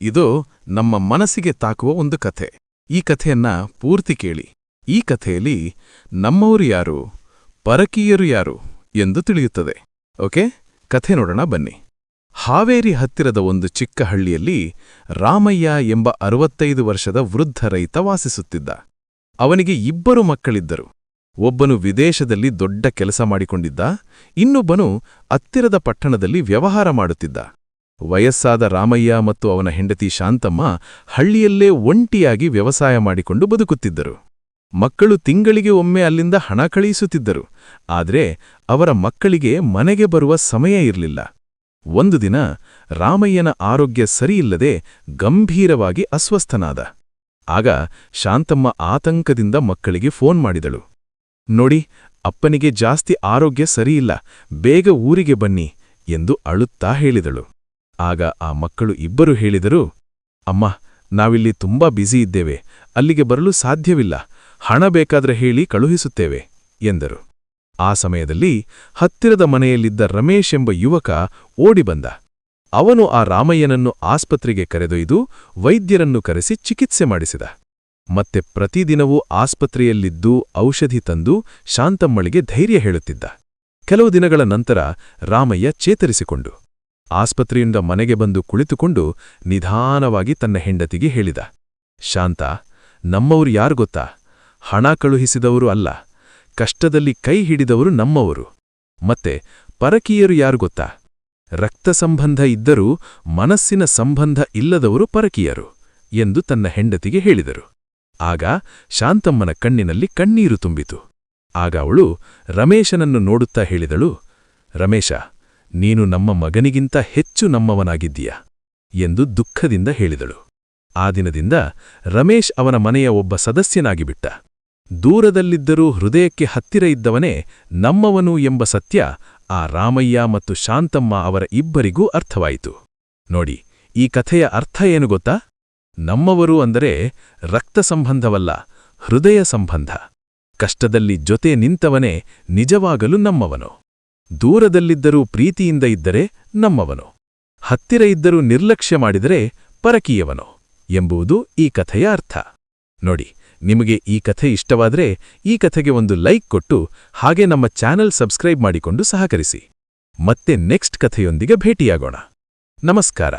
ಇದು ನಮ್ಮ ಮನಸ್ಸಿಗೆ ತಾಕುವ ಒಂದು ಕಥೆ. ಈ ಕಥೆಯನ್ನ ಪೂರ್ತಿ ಕೇಳಿ. ಈ ಕಥೆಯಲ್ಲಿ ನಮ್ಮವರು ಯಾರು, ಪರಕೀಯರು ಯಾರು ಎಂದು ತಿಳಿಯುತ್ತದೆ. ಓಕೆ? ಕಥೆ ನೋಡೋಣ, ಬನ್ನಿ. ಹಾವೇರಿ ಹತ್ತಿರದ ಒಂದು ಚಿಕ್ಕ ಹಳ್ಳಿಯಲ್ಲಿ ರಾಮಯ್ಯ ಎಂಬ ಅರವತ್ತೈದು ವರ್ಷದ ವೃದ್ಧ ರೈತ ವಾಸಿಸುತ್ತಿದ್ದ. ಅವನಿಗೆ ಇಬ್ಬರು ಮಕ್ಕಳಿದ್ದರು. ಒಬ್ಬನು ವಿದೇಶದಲ್ಲಿ ದೊಡ್ಡ ಕೆಲಸ ಮಾಡಿಕೊಂಡಿದ್ದ, ಇನ್ನೊಬ್ಬನು ಹತ್ತಿರದ ಪಟ್ಟಣದಲ್ಲಿ ವ್ಯವಹಾರ ಮಾಡುತ್ತಿದ್ದ. ವಯಸ್ಸಾದ ರಾಮಯ್ಯ ಮತ್ತು ಅವನ ಹೆಂಡತಿ ಶಾಂತಮ್ಮ ಹಳ್ಳಿಯಲ್ಲೇ ಒಂಟಿಯಾಗಿ ವ್ಯವಸಾಯ ಮಾಡಿಕೊಂಡು ಬದುಕುತ್ತಿದ್ದರು. ಮಕ್ಕಳು ತಿಂಗಳಿಗೆ ಒಮ್ಮೆ ಅಲ್ಲಿಂದ ಹಣ ಕಳುಹಿಸುತ್ತಿದ್ದರು ಆದರೆ ಅವರ ಮಕ್ಕಳಿಗೆ ಮನೆಗೆ ಬರುವ ಸಮಯ ಇರಲಿಲ್ಲ. ಒಂದು ದಿನ ರಾಮಯ್ಯನ ಆರೋಗ್ಯ ಸರಿಯಿಲ್ಲದೆ ಗಂಭೀರವಾಗಿ ಅಸ್ವಸ್ಥನಾದ. ಆಗ ಶಾಂತಮ್ಮ ಆತಂಕದಿಂದ ಮಕ್ಕಳಿಗೆ ಫೋನ್ ಮಾಡಿದಳು. ನೋಡಿ, ಅಪ್ಪನಿಗೆ ಜಾಸ್ತಿ ಆರೋಗ್ಯ ಸರಿಯಿಲ್ಲ, ಬೇಗ ಊರಿಗೆ ಬನ್ನಿ ಎಂದು ಅಳುತ್ತಾ ಹೇಳಿದಳು. ಆಗ ಆ ಮಕ್ಕಳು ಇಬ್ಬರು ಹೇಳಿದರು, ಅಮ್ಮ, ನಾವಿಲ್ಲಿ ತುಂಬಾ ಬ್ಯುಸಿ ಇದ್ದೇವೆ, ಅಲ್ಲಿಗೆ ಬರಲು ಸಾಧ್ಯವಿಲ್ಲ, ಹಣ ಬೇಕಾದ್ರೆ ಹೇಳಿ ಕಳುಹಿಸುತ್ತೇವೆ, ಎಂದರು. ಆ ಸಮಯದಲ್ಲಿ ಹತ್ತಿರದ ಮನೆಯಲ್ಲಿದ್ದ ರಮೇಶ್ ಎಂಬ ಯುವಕ ಓಡಿಬಂದ ಅವನು ಆ ರಾಮಯ್ಯನನ್ನು ಆಸ್ಪತ್ರೆಗೆ ಕರೆದೊಯ್ದು ವೈದ್ಯರನ್ನು ಕರೆಸಿ ಚಿಕಿತ್ಸೆ ಮಾಡಿಸಿದ. ಮತ್ತೆ ಪ್ರತಿದಿನವೂ ಆಸ್ಪತ್ರೆಯಲ್ಲಿದ್ದು ಔಷಧಿ ತಂದು ಶಾಂತಮ್ಮಳಿಗೆ ಧೈರ್ಯ ಹೇಳುತ್ತಿದ್ದ. ಕೆಲವು ದಿನಗಳ ನಂತರ ರಾಮಯ್ಯ ಚೇತರಿಸಿಕೊಂಡು ಆಸ್ಪತ್ರೆಯಿಂದ ಮನೆಗೆ ಬಂದು ಕುಳಿತುಕೊಂಡು ನಿಧಾನವಾಗಿ ತನ್ನ ಹೆಂಡತಿಗೆ ಹೇಳಿದ, ಶಾಂತ, ನಮ್ಮವರು ಯಾರು ಗೊತ್ತಾ? ಹಣ ಕಳುಹಿಸಿದವರು ಅಲ್ಲ, ಕಷ್ಟದಲ್ಲಿ ಕೈ ಹಿಡಿದವರು ನಮ್ಮವರು. ಮತ್ತೆ ಪರಕೀಯರು ಯಾರು ಗೊತ್ತಾ? ರಕ್ತ ಸಂಬಂಧ ಇದ್ದರೂ ಮನಸ್ಸಿನ ಸಂಬಂಧ ಇಲ್ಲದವರು ಪರಕೀಯರು, ಎಂದು ತನ್ನ ಹೆಂಡತಿಗೆ ಹೇಳಿದರು. ಆಗ ಶಾಂತಮ್ಮನ ಕಣ್ಣಿನಲ್ಲಿ ಕಣ್ಣೀರು ತುಂಬಿತು. ಆಗ ಅವಳು ರಮೇಶನನ್ನು ನೋಡುತ್ತಾ ಹೇಳಿದಳು, ರಮೇಶ ನೀನು ನಮ್ಮ ಮಗನಿಗಿಂತ ಹೆಚ್ಚು ನಮ್ಮವನಾಗಿದ್ದೀಯ? ಎಂದು ದುಃಖದಿಂದ ಹೇಳಿದಳು. ಆ ದಿನದಿಂದ ರಮೇಶ್ ಅವನ ಮನೆಯ ಒಬ್ಬ ಸದಸ್ಯನಾಗಿಬಿಟ್ಟ. ದೂರದಲ್ಲಿದ್ದರೂ ಹೃದಯಕ್ಕೆ ಹತ್ತಿರ ಇದ್ದವನೇ ನಮ್ಮವನು ಎಂಬ ಸತ್ಯ ಆ ರಾಮಯ್ಯ ಮತ್ತು ಶಾಂತಮ್ಮ ಅವರ ಇಬ್ಬರಿಗೂ ಅರ್ಥವಾಯಿತು. ನೋಡಿ, ಈ ಕಥೆಯ ಅರ್ಥ ಏನು ಗೊತ್ತಾ? ನಮ್ಮವರು ಅಂದರೆ ರಕ್ತ ಸಂಬಂಧವಲ್ಲ, ಹೃದಯ ಸಂಬಂಧ. ಕಷ್ಟದಲ್ಲಿ ಜೊತೆ ನಿಂತವನೇ ನಿಜವಾಗಲು ನಮ್ಮವನು. ದೂರದಲ್ಲಿದ್ದರೂ ಪ್ರೀತಿಯಿಂದ ಇದ್ದರೆ ನಮ್ಮವನು. ಹತ್ತಿರ ಇದ್ದರೂ ನಿರ್ಲಕ್ಷ್ಯ ಮಾಡಿದರೆ ಪರಕೀಯವನು ಎಂಬುದು ಈ ಕಥೆಯ ಅರ್ಥ. ನೋಡಿ, ನಿಮಗೆ ಈ ಕಥೆ ಇಷ್ಟವಾದರೆ ಈ ಕಥೆಗೆ ಒಂದು ಲೈಕ್ ಕೊಟ್ಟು ಹಾಗೆ ನಮ್ಮ ಚಾನೆಲ್ ಸಬ್ಸ್ಕ್ರೈಬ್ ಮಾಡಿಕೊಂಡು ಸಹಕರಿಸಿ. ಮತ್ತೆ ನೆಕ್ಸ್ಟ್ ಕಥೆಯೊಂದಿಗೆ ಭೇಟಿಯಾಗೋಣ. ನಮಸ್ಕಾರ.